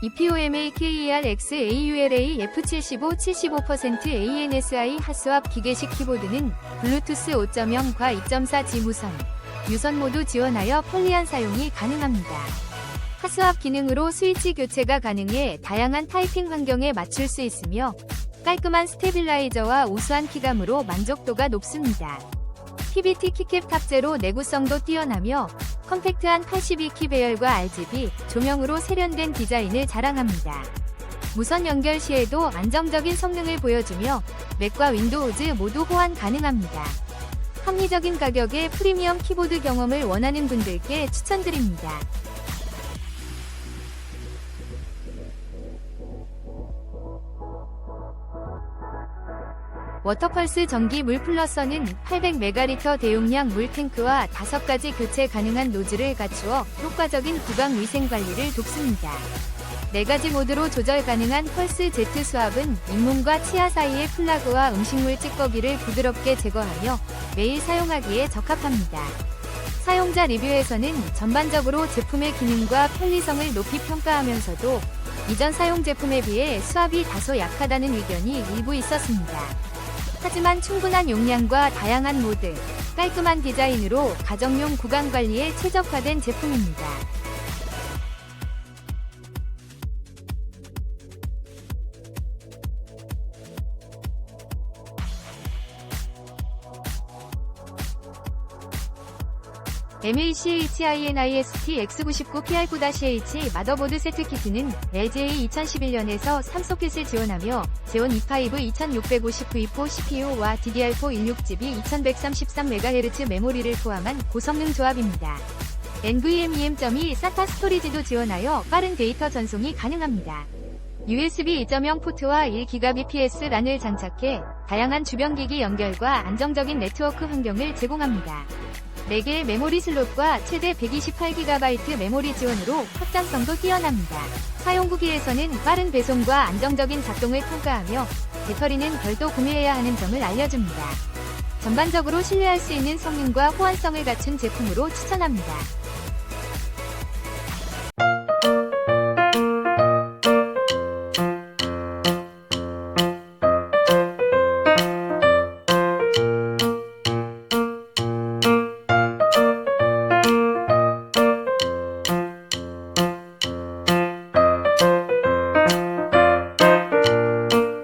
EPOMA KERX AULA F75 75% ANSI 핫스왑 기계식 키보드는 블루투스 5.0과 2.4G 무선, 유선 모두 지원하여 편리한 사용이 가능합니다. 핫스왑 기능으로 스위치 교체가 가능해 다양한 타이핑 환경에 맞출 수 있으며 깔끔한 스테빌라이저와 우수한 키감으로 만족도가 높습니다. PBT 키캡 탑재로 내구성도 뛰어나며 컴팩트한 82키 배열과 RGB 조명으로 세련된 디자인을 자랑합니다. 무선 연결 시에도 안정적인 성능을 보여주며 맥과 윈도우즈 모두 호환 가능합니다. 합리적인 가격에 프리미엄 키보드 경험을 원하는 분들께 추천드립니다. 워터펄스 전기 물 플러서는 800메가리터 대용량 물탱크와 5가지 교체 가능한 노즐을 갖추어 효과적인 구강 위생 관리를 돕습니다. 4가지 모드로 조절 가능한 펄스 제트 수압은 잇몸과 치아 사이의 플라그와 음식물 찌꺼기를 부드럽게 제거하며 매일 사용하기에 적합합니다. 사용자 리뷰에서는 전반적으로 제품의 기능과 편리성을 높이 평가하면서도 이전 사용 제품에 비해 수압이 다소 약하다는 의견이 일부 있었습니다. 하지만 충분한 용량과 다양한 모드, 깔끔한 디자인으로 가정용 구강 관리에 최적화된 제품입니다. MACHINIST X99PR9-H 마더보드 세트 키트는 LGA 2011년에서 3소켓을 지원하며 제온 E5 2650V4 CPU와 DDR4 16GB 2133MHz 메모리를 포함한 고성능 조합입니다. NVMe.2 SATA 스토리지도 지원하여 빠른 데이터 전송이 가능합니다. USB 2.0 포트와 1GBps 란을 장착해 다양한 주변기기 연결과 안정적인 네트워크 환경을 제공합니다. 4개의 메모리 슬롯과 최대 128GB 메모리 지원으로 확장성도 뛰어납니다. 사용 후기에서는 빠른 배송과 안정적인 작동을 평가하며 배터리는 별도 구매해야 하는 점을 알려줍니다. 전반적으로 신뢰할 수 있는 성능과 호환성을 갖춘 제품으로 추천합니다.